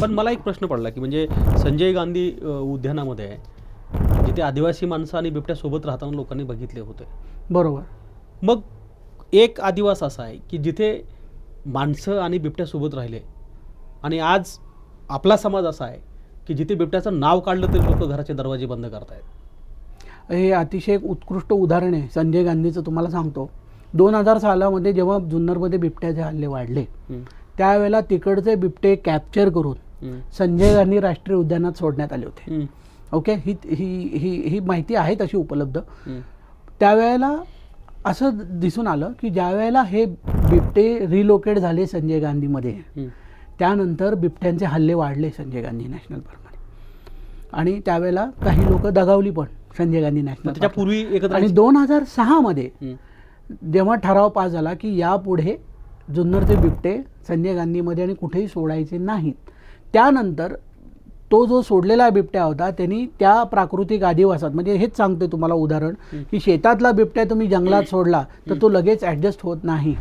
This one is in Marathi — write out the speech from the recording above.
पण मला एक प्रश्न पडला की म्हणजे संजय गांधी उद्यानामध्ये जिथे आदिवासी माणसं आणि बिबट्या सोबत राहताना लोकांनी बघितले होते. बरोबर. मग एक आदिवास असा आहे की जिथे माणसं आणि बिबट्या सोबत राहिले आणि आज आपला समाज असा आहे की जिथे बिबट्याचं नाव काढलं तरी लोक घराचे दरवाजे बंद करतायत. हे अतिशय एक उत्कृष्ट उदाहरण आहे. संजय गांधीचं तुम्हाला सांगतो. दोन हजार सालामध्ये जेव्हा जुन्नरमध्ये बिबट्याचे हल्ले वाढले त्यावेळेला तिकडचे बिबटे कॅप्चर करून संजय गांधी राष्ट्रीय उद्यानात सोडण्यात आले होते. ओके? ही ही ही ही माहिती आहे तशी उपलब्ध. त्यावेळेला असं दिसून आलं की ज्या वेळेला हे बिबटे रिलोकेट झाले संजय गांधीमध्ये. त्यानंतर बिबट्यांचे हल्ले वाढले संजय गांधी नॅशनल पार्कमध्ये आणि त्यावेळेला काही लोक दगावली पण संजय गांधी नॅशनल त्याच्या पार्कला. पूर्वी एकत्र आणि दोन हजार सहामध्ये जेव्हा ठराव पास झाला की यापुढे जुन्नरचे बिबटे संजय गांधीमध्ये आणि कुठेही सोडायचे नाहीत त्यानंतर तो जो सोडलेला बिबट्या होता त्यांनी त्या प्राकृतिक आदिवासात म्हणजे हेच सांगतोय तुम्हाला उदाहरण की शेतातला बिबट्या तुम्ही जंगलात सोडला तर तो लगेच ॲडजस्ट होत नाही.